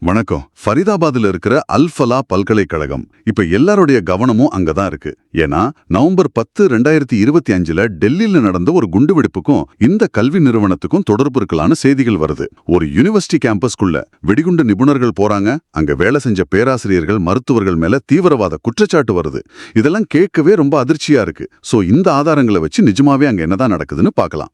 வணக்கம். ஃபரிதாபாத்ல இருக்கிற அல்ஃபலா பல்கலைக்கழகம். இப்ப எல்லாருடைய கவனமும் அங்கதான் இருக்கு. ஏன்னா நவம்பர் பத்து ரெண்டாயிரத்தி இருபத்தி அஞ்சுல டெல்லியில நடந்த ஒரு குண்டுவெடிப்புக்கும் இந்த கல்வி நிறுவனத்துக்கும் தொடர்பு இருக்கலான செய்திகள் வருது. ஒரு யூனிவர்சிட்டி கேம்பஸ்குள்ள வெடிகுண்டு நிபுணர்கள் போறாங்க. அங்க வேலை செஞ்ச பேராசிரியர்கள் மருத்துவர்கள் மேல தீவிரவாத குற்றச்சாட்டு வருது. இதெல்லாம் கேட்கவே ரொம்ப அதிர்ச்சியா இருக்கு. சோ இந்த ஆதாரங்களை வச்சு நிஜமாவே அங்க என்னதான் நடக்குதுன்னு பார்க்கலாம்.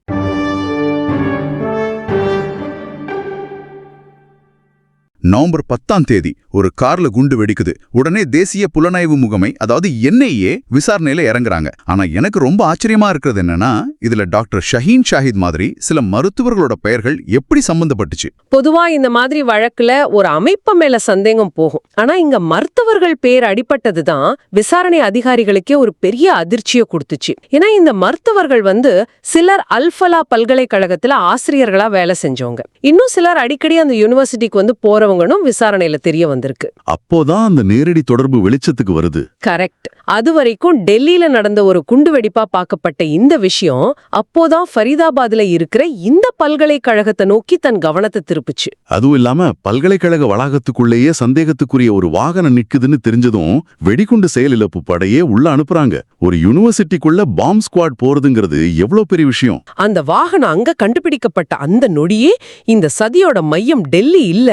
நவம்பர் பத்தாம் தேதி ஒரு கார்ல குண்டு வெடிக்குது. உடனே தேசிய புலனாய்வு முகமை அதாவது என்ஐஏ விசாரணையில இறங்குறாங்க. ஆனா எனக்கு ரொம்ப ஆச்சரியமா இருக்கிறது என்னன்னா இதுல டாக்டர் ஷஹீன் ஷாஹித் மாதிரி சில மருத்துவர்களோட பெயர்கள் எப்படி சம்பந்தப்பட்டுச்சு? பொதுவா இந்த மாதிரி வழக்குல ஒரு அமைப்பு மேல சந்தேகம் போகும். ஆனா இங்க மருத்துவர்கள் பேர் அடிப்பட்டதுதான் விசாரணை அதிகாரிகளுக்கே ஒரு பெரிய அதிர்ச்சியை கொடுத்துச்சு. ஏன்னா இந்த மருத்துவர்கள் வந்து சிலர் அல்ஃபலா பல்கலைக்கழகத்துல ஆசிரியர்களா வேலை செஞ்சவங்க. இன்னும் சிலர் அடிக்கடி அந்த யூனிவர்சிட்டிக்கு வந்து போறவங்களும் விசாரணையில தெரிய வந்திருக்கு. அப்போதான் அந்த நேரடி தொடர்பு வெளிச்சத்துக்கு வருது. கரெக்ட் அது வரைக்கும் டெல்லியில நடந்த ஒரு குண்டுவெடிப்பா பார்க்கப்பட்ட இந்த விஷயம் அப்போதான் ஃபரீதாபாத்ல இருக்கிற இந்த பல்கலைக்கழகத்தை நோக்கி தன் கவனத்தை திருப்புச்சு. அதுவும் இல்லாம பல்கலைக்கழக வளாகத்துக்குள்ளேயே சந்தேகத்துக்குரிய ஒரு வாகனம் நிக்குதுன்னு தெரிஞ்சதும் வெடிகுண்டு செயலிழப்பு படையே உள்ள அனுப்புறாங்க. ஒரு யூனிவர்சிட்டிக்குள்ள பாம் ஸ்குவாட் போறதுங்கிறது எவ்வளவு பெரிய விஷயம். அந்த வாகனம் அங்க கண்டுபிடிக்கப்பட்ட அந்த நொடியே இந்த சதியோட மையம் டெல்லி இல்ல.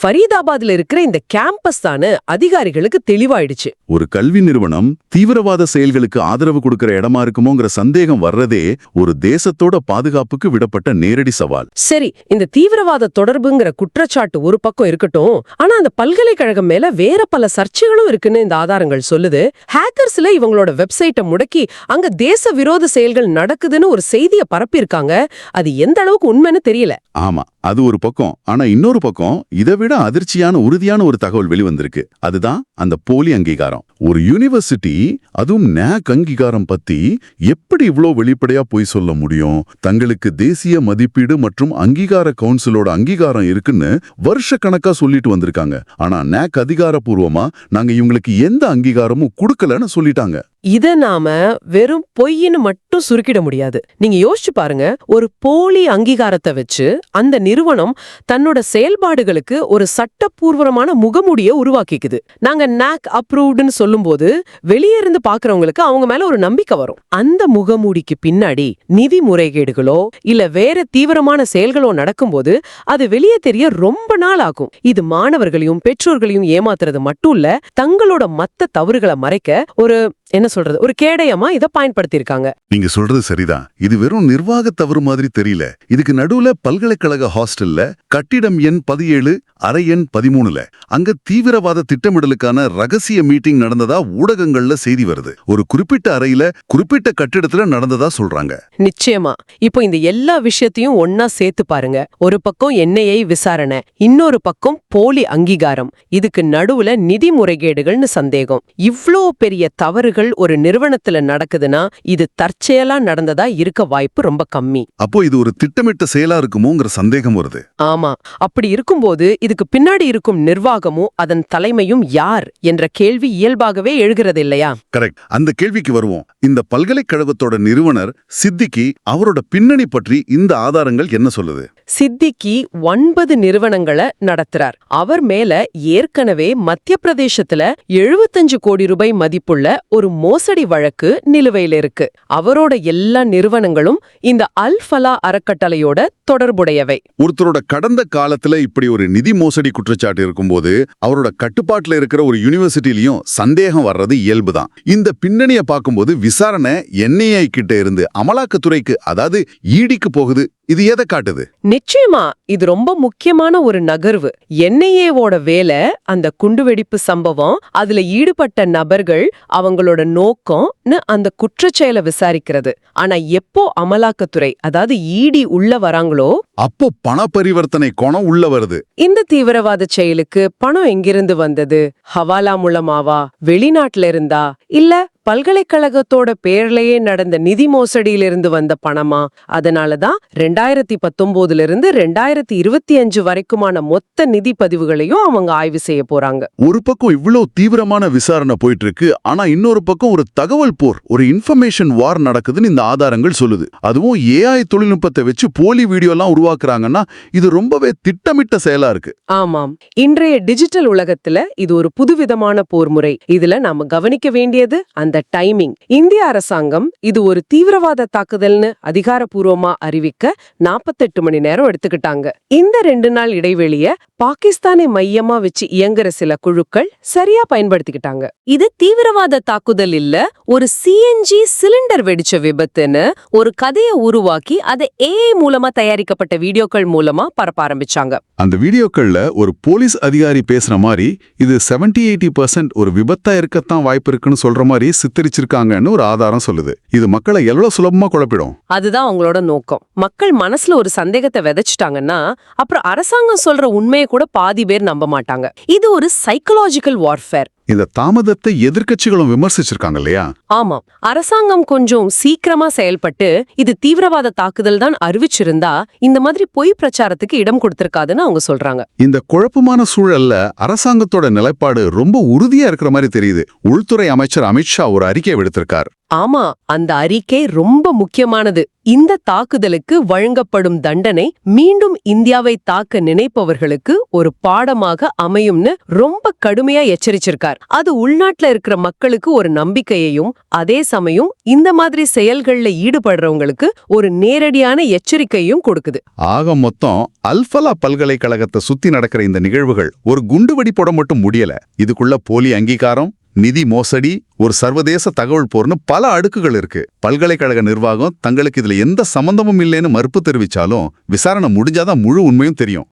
ஃபரீதாபாத்ல இருக்கிற இந்த கேம்பஸ் தானு அதிகாரிகளுக்கு தெளிவாயிடுச்சு. ஒரு கல்வி நிறுவனம் தீவிரவாத செயல்களுக்கு ஆதரவு கொடுக்கிற இடமா இருக்குமோங்கிற சந்தேகம் வர்றதே ஒரு தேசத்தோட பாதுகாப்புக்கு விடப்பட்ட நேரடி சவால். சரி இந்த தீவிரவாத தொடர்புங்கிற குற்றச்சாட்டு ஒரு பக்கம் இருக்கட்டும். ஆனா அந்த பல்கலைக்கழகம் மேல வேற பல சர்ச்சைகளும் இருக்குன்னு இந்த ஆதாரங்கள் சொல்லுது. ஹேக்கர்ஸ்ல இவங்களோட வெப்சைட்டை முடக்கி அங்க தேச விரோத செயல்கள் நடக்குதுன்னு ஒரு செய்தியை பரப்பியிருக்காங்க. அது எந்த அளவுக்கு உண்மைன்னு தெரியல. ஆமா. அது ஒரு பக்கம். ஆனா இன்னொரு பக்கம் இதை விட அதிர்ச்சியான உறுதியான ஒரு தகவல் வெளிவந்திருக்கு. அதுதான் அந்த போலி அங்கீகாரம். ஒரு யூனிவர்சிட்டி அதுவும் நேக் அங்கீகாரம் பத்தி எப்படி இவ்ளோ வெளிப்படையா போய் சொல்ல முடியும்? தங்களுக்கு தேசிய மதிப்பீடு மற்றும் அங்கீகார கவுன்சிலோட அங்கீகாரம் இருக்குன்னு வருஷ கணக்கா சொல்லிட்டு வந்திருக்காங்க. ஆனா நேக் அதிகாரப்பூர்வமா நாங்க இவங்களுக்கு எந்த அங்கீகாரமும் கொடுக்கலன்னு சொல்லிட்டாங்க. இத நாம வெறும் பொய்ன்னு மட்டும் சுருக்கிட முடியாது. நீங்க யோசிச்சு பாருங்க ஒரு போலி அங்கீகாரத்தை வச்சு அந்த நிறுவனம் தன்னோட செயல்பாடுகளுக்கு ஒரு சட்டப்பூர்வமான முகமூடியை உருவாக்கிக்குது. நாங்க நாக் அப்ரூவ்டுன்னு சொல்லும்போது வெளியே இருந்து பாக்குறவங்களுக்கு அவங்க மேல ஒரு நம்பிக்கை வரும். அந்த முகமூடிக்கு பின்னாடி நிதி முறைகேடுகளோ இல்ல வேற தீவிரமான செயல்களோ நடக்கும்போது அது வெளியே தெரிய ரொம்ப நாள் ஆகும். இது மாணவர்களையும் பெற்றோர்களையும் ஏமாத்துறது மட்டும் இல்ல தங்களோட மத்த தவறுகளை மறைக்க ஒரு என்ன சொல்றது? ஒரு கேடயமா இத பயன்படுத்தியிருக்காங்க. நீங்க சொல்றது சரிதான். இது வெறும் நிர்வாக தவறு மாதிரி தெரியல. இதுக்கு நடுவுல பல்கலைக்கழக ஹாஸ்டல்ல கட்டிடம் எண் பதினேழு அறை எண் பதிமூணுல அங்க தீவிரவாத திட்டமிடலுக்கான ரகசிய மீட்டிங் நடந்ததா ஊடகங்கள்ல செய்தி வருது. ஒரு குறிப்பிட்ட அறையில குறிப்பிட்ட கட்டிடத்துல நடந்ததா சொல்றாங்க. நிச்சயமா. இப்போ இந்த எல்லா விஷயத்தையும் ஒன்னா சேர்த்து பாருங்க. ஒரு பக்கம் என்ஐஏ விசாரணை இன்னொரு பக்கம் போலி அங்கீகாரம். இதுக்கு நடுவுல நிதி முறைகேடுகள்னு சந்தேகம். இவ்ளோ பெரிய தவறுகள் ஒரு நிறுவனத்துல நடக்குதுன்னா இது தற்செயலா நடந்ததா இருக்க வாய்ப்பு ரொம்ப கம்மி. அப்போ இது ஒரு திட்டமிட்ட செயலா இருக்குமோங்கிற சந்தேகம் வருது. ஆமா. அப்படி இருக்கும்போது இதுக்கு பின்னாடி இருக்கும் நிர்வாகமும் அதன் தலைமையும் யார் என்ற கேள்வி இயல்பாகவே எழுகிறது இல்லையா? கரெக்ட். அந்த கேள்விக்கு வருவோம். இந்த பல்கலைக்கழகத்தோட நிறுவனர் சித்திக்கு அவரோட பின்னணி பற்றி இந்த ஆதாரங்கள் என்ன சொல்லுது? சித்திக்கி ஒன்பது நிறுவனங்களை நடத்துறார். அவர் மேல ஏற்கனவே மத்திய பிரதேசத்துல எழுபத்தஞ்சு கோடி ரூபாய் மதிப்புள்ள ஒரு மோசடி வழக்கு நிலுவையில இருக்கு அவரோட எல்லா நிறுவனங்களும் இந்த அல்ஃபலா அறக்கட்டளையோட தொடர்புடையவை. ஒருத்தரோட கடந்த காலத்துல இப்படி ஒரு நிதி மோசடி குற்றச்சாட்டு இருக்கும்போது அவரோட கட்டுப்பாட்டுல இருக்கிற ஒரு யூனிவர்சிட்டிலையும் சந்தேகம் வர்றது இயல்புதான். இந்த பின்னணிய பார்க்கும்போது விசாரணை என்ஐஐ கிட்ட இருந்து அமலாக்கத்துறைக்கு அதாவது ஈடிக்கு போகுது இது எதை காட்டுது? நிச்சயமா இது ரொம்ப முக்கியமான ஒரு நகர்வு. என்ஐஏவோட வேலை அந்த குண்டுவெடிப்பு சம்பவம் அதுல ஈடுபட்ட நபர்கள் அவங்களோட நோக்கம்னு அந்த குற்றச்செயலை விசாரிக்கிறது. ஆனா எப்போ அமலாக்கத்துறை அதாவது ஈடி உள்ள வராங்களோ அப்போ பண பரிவர்த்தனை கோணம் உள்ள வருது. இந்த தீவிரவாத செயலுக்கு பணம் எங்கிருந்து வந்தது? ஹவாலா மூலமாவா? வெளிநாட்டுல இருந்தா? இல்ல பல்கலைக்கழகத்தோட பேர்லயே நடந்த நிதி மோசடியிலிருந்து வந்த பணமா? அதனாலதான் ரெண்டாயிரத்தி பத்தொன்பதுல இருந்து ரெண்டாயிரத்தி இருபத்தி அஞ்சு வரைக்குமான மொத்த நிதி பதிவுகளையும் அவங்க ஆய்வு செய்ய போறாங்க. ஒரு பக்கம் இவ்ளோ தீவிரமான விசாரணை போயிட்டு இருக்கு ஆனா இன்னொரு பக்கம் ஒரு தகவல் போர் ஒரு இன்ஃபர்மேஷன் வார் நடக்குதுன்னு இந்த ஆதாரங்கள் சொல்லுது. அதுவும் ஏஐ தொழில்நுட்பத்தை வச்சு போலி வீடியோ எல்லாம் உருவாக்குறாங்கன்னா இது ரொம்பவே திட்டமிட்ட செயலா இருக்கு. ஆமாம். இன்றைய டிஜிட்டல் உலகத்துல இது ஒரு புதுவிதமான போர்முறை. இதுல நாம கவனிக்க வேண்டியது அந்த டைமிங் இந்திய அரசாங்கம் இது ஒரு தீவிரவாத தாக்குதல்னு அதிகாரப்பூர்வமா அறிவிக்க நாற்பத்தெட்டு மணி நேரம் எடுத்துக்கிட்டாங்க. இந்த ரெண்டு நாள் இடைவெளிய பாகிஸ்தானை மையமா வச்சு இயங்குற சில குழுக்கள் சரியா பயன்படுத்திக்கிட்டாங்க. இது தீவிரவாத தாக்குதல் இல்ல ஒரு சிஎன்ஜி சிலிண்டர் வெடிச்ச விபத்துன்னு ஒரு கதையை உருவாக்கி அதை ஏஐ மூலமா தயாரிக்கப்பட்ட வீடியோக்கள் மூலமா பரப்ப ஆரம்பிச்சாங்க. அந்த வீடியோக்கள்ல ஒரு போலீஸ் அதிகாரி பேசுற மாதிரி இது 70 எயிட்டி பர்சன்ட் ஒரு விபத்தா இருக்கத்தான் வாய்ப்பு இருக்குன்னு சொல்ற மாதிரி சித்தரிச்சிருக்காங்கன்னு ஒரு ஆதாரம் சொல்லுது. இது மக்களை எவ்வளவு சுலபமா குழப்பிடும்? அதுதான் அவங்களோட நோக்கம். மக்கள் மனசுல ஒரு சந்தேகத்தை விதைச்சிட்டாங்கன்னா அப்புறம் அரசாங்கம் சொல்ற உண்மையை கூட பாதி பேர் நம்ப மாட்டாங்க. இது ஒரு சைக்கலாஜிக்கல் வார்ஃபேர் இந்த தாமதத்தை எதிர்க்கட்சிகளும் விமர்சிச்சிருக்காங்க இல்லையா ஆமாம். அரசாங்கம் கொஞ்சம் சீக்கிரமா செயல்பட்டு இது தீவிரவாத தாக்குதல் தான் அறிவிச்சிருந்தா இந்த மாதிரி பொய் பிரச்சாரத்துக்கு இடம் கொடுத்திருக்காதுன்னு அவங்க சொல்றாங்க. இந்த குழப்பமான சூழல்ல அரசாங்கத்தோட நிலைப்பாடு ரொம்ப உறுதியா இருக்கிற மாதிரி தெரியுது. உள்துறை அமைச்சர் அமித்ஷா ஒரு அறிக்கை விடுத்திருக்கார். ஆமா அந்த அறிக்கை ரொம்ப முக்கியமானது. இந்த தாக்குதலுக்கு வழங்கப்படும் தண்டனை மீண்டும் இந்தியாவை தாக்க நினைப்பவர்களுக்கு ஒரு பாடமாக அமையும்னு ரொம்ப கடுமையா எச்சரிச்சிருக்கார். அது உள்நாட்டுல இருக்கிற மக்களுக்கு ஒரு நம்பிக்கையையும் அதே சமயம் இந்த மாதிரி செயல்கள்ல ஈடுபடுறவங்களுக்கு ஒரு நேரடியான எச்சரிக்கையும் கொடுக்குது. ஆக மொத்தம் அல்ஃபலா பல்கலைக்கழகத்தை சுத்தி நடக்கிற இந்த நிகழ்வுகள் ஒரு குண்டுவெடி போட மட்டும் முடியல. இதுக்குள்ள போலி அங்கீகாரம் நிதி மோசடி ஒரு சர்வதேச தகவல் போர்னு பல அடுக்குகள் இருக்கு. பல்கலைக்கழக நிர்வாகம் தங்களுக்கு இதுல எந்த சம்பந்தமும் இல்லைன்னு மறுப்பு தெரிவிச்சாலும் விசாரணை முடிஞ்சாதான் முழு உண்மையும் தெரியும்.